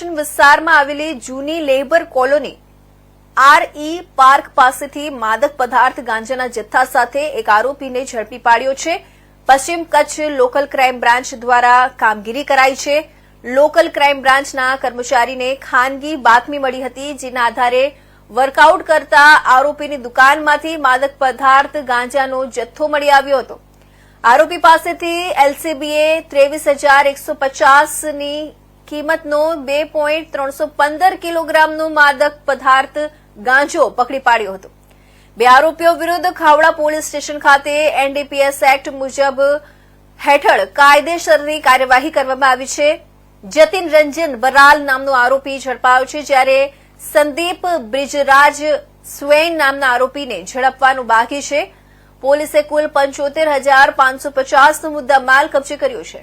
Station વિસ્તારમાં આવેલી જૂની labour colony R E park પાસેથી માદક પદાર્થ ગાંજાના જથ્થા સાથે એક આરોપીને ઝડપી પાડ્યો છે. પશ્ચિમ કચ્છ લોકલ ક્રાઇમ બ્રાન્ચ દ્વારા કામગીરી કરાઈ છે. લોકલ ક્રાઇમ બ્રાન્ચના કર્મચારીને ખાનગી બાતમી મળી હતી, જેના આધારે વર્કઆઉટ કરતા આરોપીની દુકાનમાંથી માદક પદાર્થ ગાંજાનો જથ્થો મળી આવ્યો હતો. આરોપી પાસેથી એલસીબીએ ત્રેવીસ હજાર એકસો પચાસની કિંમતનો બે પોઈન્ટ ત્રણસો પંદર કિલોગ્રામનો માદક પદાર્થ ગાંજો પકડી પાડ્યો હતો. બે આરોપીઓ વિરુદ્ધ ખાવડા પોલીસ સ્ટેશન ખાતે N D P S act મુજબ હેઠળ કાયદેસરની કાર્યવાહી કરવામાં આવી છે. જતીન રંજન બરાલ નામનો આરોપી ઝડપાયો છે જ્યારે સંદીપ બ્રિજરાજ સ્વેન નામના આરોપીને ઝડપવાનું બાકી છે. પોલીસે કુલ પંચોતેર હજાર પાંચસો પચાસનો મુદ્દા માલ કબજે કર્યો છે.